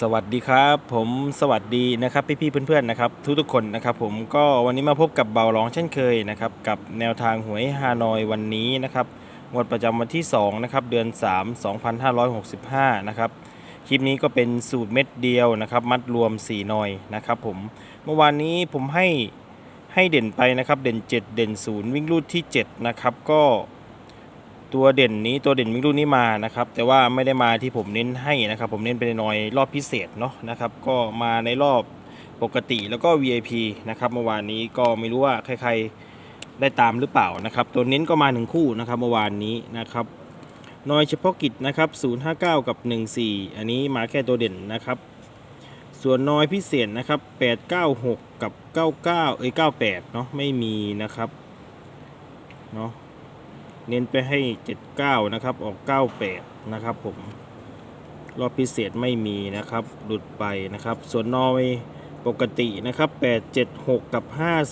สวัสดีครับผมสวัสดีนะครับพี่ๆเพื่อนๆนะครับทุกๆคนนะครับผมก็วันนี้มาพบกับเบาร้องเช่นเคยนะครับกับแนวทางหวยฮานอยวันนี้นะครับงวดประจำวันที่2นะครับเดือน 3 2565นะครับคลิปนี้ก็เป็นสูตรเม็ดเดียวนะครับมัดรวม4นอยนะครับผมเมื่อวานนี้ผมให้ให้เด่นไปนะครับเด่น 7 เด่น 0 วิ่งรูดที่7นะครับก็ ตัวเด่นนี้ตัวเด่นมิกรุ่นนี้มานะครับ แต่ว่าไม่ได้มาที่ผมเน้นให้นะครับ ผมเน้นไปในนอยรอบพิเศษเนาะนะครับ ก็มาในรอบปกติแล้วก็ VIP นะครับเมื่อวานนี้ก็ไม่รู้ว่าใครๆได้ตามหรือเปล่านะครับ ตัวเน้นก็มาหนึ่งคู่นะครับเมื่อวานนี้นะครับนอยเฉพาะกิจนะครับ059 กับ 14 อันนี้มาแค่ตัวเด่นนะครับ ส่วนนอยพิเศษนะครับ 896 กับ 99 เอ้ย 98 เนาะไม่มีนะครับเนาะ เน้นไปให้ 79 นะครับ ออก 98 นะครับผม รอบพิเศษไม่มีนะครับ หลุดไปนะครับ ส่วนนอร์เวย์ปกตินะครับ 876 กับ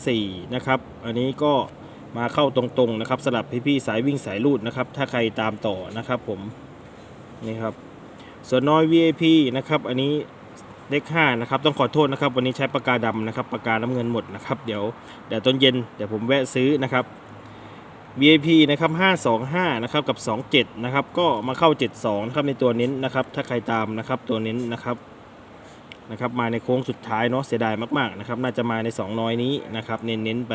54 นะครับ อันนี้ก็มาเข้าตรงๆนะครับสลับพี่ๆสายวิ่งสายลูดนะครับ ถ้าใครตามต่อนะครับผมนี่ครับ ส่วนนอย VIP นะครับ อันนี้เลข5นะครับ ต้องขอโทษนะครับ วันนี้ใช้ปากกาดำนะครับปากกาน้ำเงินหมดนะครับ เดี๋ยวเดี๋ยวตอนเย็นเดี๋ยวผมแวะซื้อนะครับ VIP นะครับ 525 นะครับ กับ 27 นะครับ ก็มาเข้า 72 นะครับ ในตัวเน้นนะครับ ถ้าใครตามนะครับ ตัวเน้นนะครับ นะครับ มาในโค้งสุดท้ายเนาะ เสียดายมากๆ นะครับ น่าจะมาใน 2 น้อยนี้นะครับ เน้นๆไป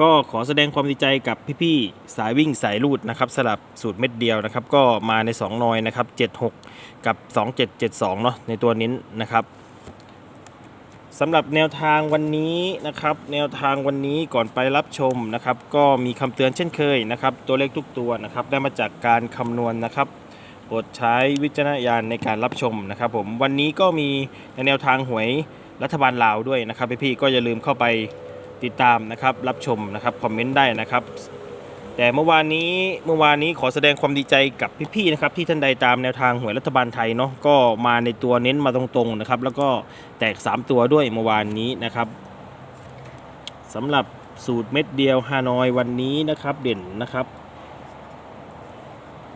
ก็ขอแสดงความดีใจกับพี่ๆ สายวิ่งสายลูดนะครับ สลับสูตรเม็ดเดียวนะครับ ก็มาใน 2 น้อยนะครับ 76 กับ 2772 เนาะ ในตัวเน้นนะครับ สำหรับแนวทางวันนี้นะครับ แนวทางวันนี้ก่อนไปรับชมนะครับ ก็มีคำเตือนเช่นเคยนะครับ ตัวเลขทุกตัวนะครับ ได้มาจากการคำนวณนะครับโปรดใช้วิจารณญาณในการรับชมนะครับ ผมวันนี้ก็มีในแนวทางหวยรัฐบาลลาวด้วยนะครับพี่ๆก็อย่าลืมเข้าไปติดตามนะครับ รับชมนะครับคอมเมนต์ได้นะครับ แต่เมื่อวานนี้เมื่อวานนี้ขอแสดงความดีใจกับพี่ๆนะครับที่ท่านใดตามแนวทางหวยรัฐบาลไทยเนาะก็มาในตัวเน้นมาตรงๆนะครับ แล้วก็แตก 3 ตัวด้วยเมื่อวานนี้นะครับสำหรับสูตรเม็ดเดียวฮานอยวันนี้นะครับเด่นนะครับ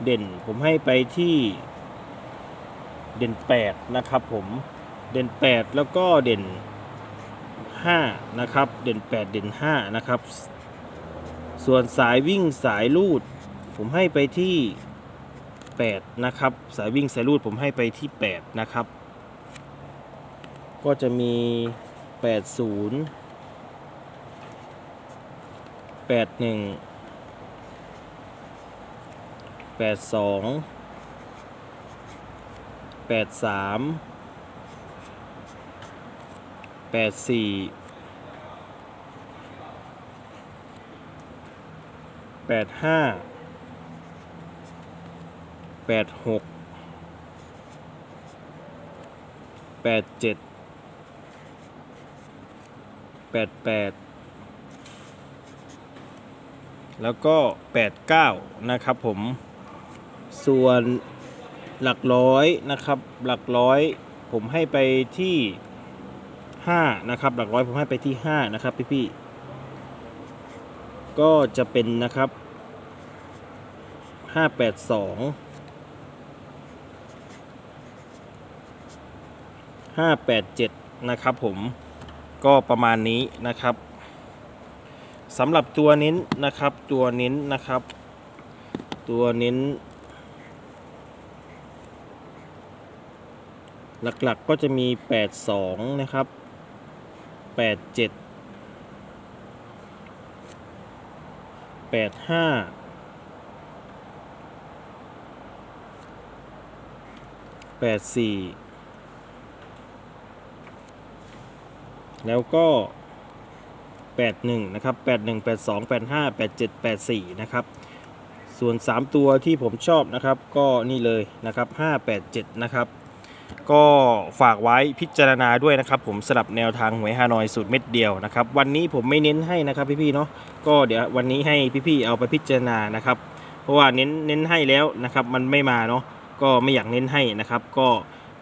เด่นผมให้ไปที่เด่น 8 นะครับผมเด่น 8 แล้วก็เด่น 5 นะครับ เด่น 8 เด่น 5 นะครับ ส่วนสายวิ่งสายลูด ผมให้ไปที่ 8 นะครับ สายวิ่งสายลูดผมให้ไปที่ 8 นะครับ ก็จะมี 80 81 82 83 84 แป ดห้าแปดหกแปดเจ็ดแปดแปดแล้วก็แปดเก้านะครับผม ส่วนหลักร้อยนะครับ หลักร้อยผมให้ไปที่ห้านะครับ หลักร้อยผมให้ไปที่ห้านะครับพี่ๆ ก็จะเป็นนะครับ ห้าแปดสองห้าแปดเจ็ดนะครับผมก็ประมาณนี้นะครับสำหรับตัวนิ้นนะครับ ตัวนิ้นนะครับ ตัวนิ้น หลักๆก็จะมี 82 นะครับ 87 85 แปดสี่แล้วก็แปดหนึ่งนะครับแปดหนึ่งแปดสองแปดห้าแปดเจ็ดแปดสี่นะครับส่วน 3 ตัวที่ผมชอบนะครับก็นี่เลยนะครับ 587 นะครับ ก็ฝากไว้พิจารณาด้วยนะครับ ผมสลับแนวทางหวยฮานอยสูตรเม็ดเดียวนะครับ วันนี้ผมไม่เน้นให้นะครับพี่ๆเนาะก็เดี๋ยววันนี้ให้พี่ๆเอาไปพิจารณานะครับ เพราะว่าเน้นเน้นให้แล้วนะครับ มันไม่มาเนาะ ก็ไม่อยากเน้นให้นะครับ ก็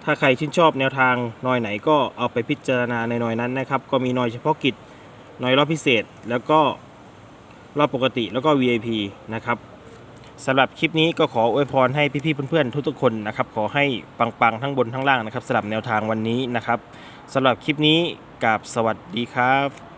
ถ้าใครชื่นชอบแนวทางนอยไหนก็เอาไปพิจารณาในนอยนั้นนะครับ ก็มีนอยเฉพาะกิจนอยรอบพิเศษ แล้วก็รอบปกติแล้วก็ VIP นะครับสำหรับคลิปนี้ก็ขออวยพรให้พี่ๆเพื่อนๆทุกๆคนนะครับ ขอให้ปังๆทั้งบนทั้งล่างนะครับสำหรับแนวทางวันนี้นะครับสำหรับคลิปนี้กับสวัสดีครับ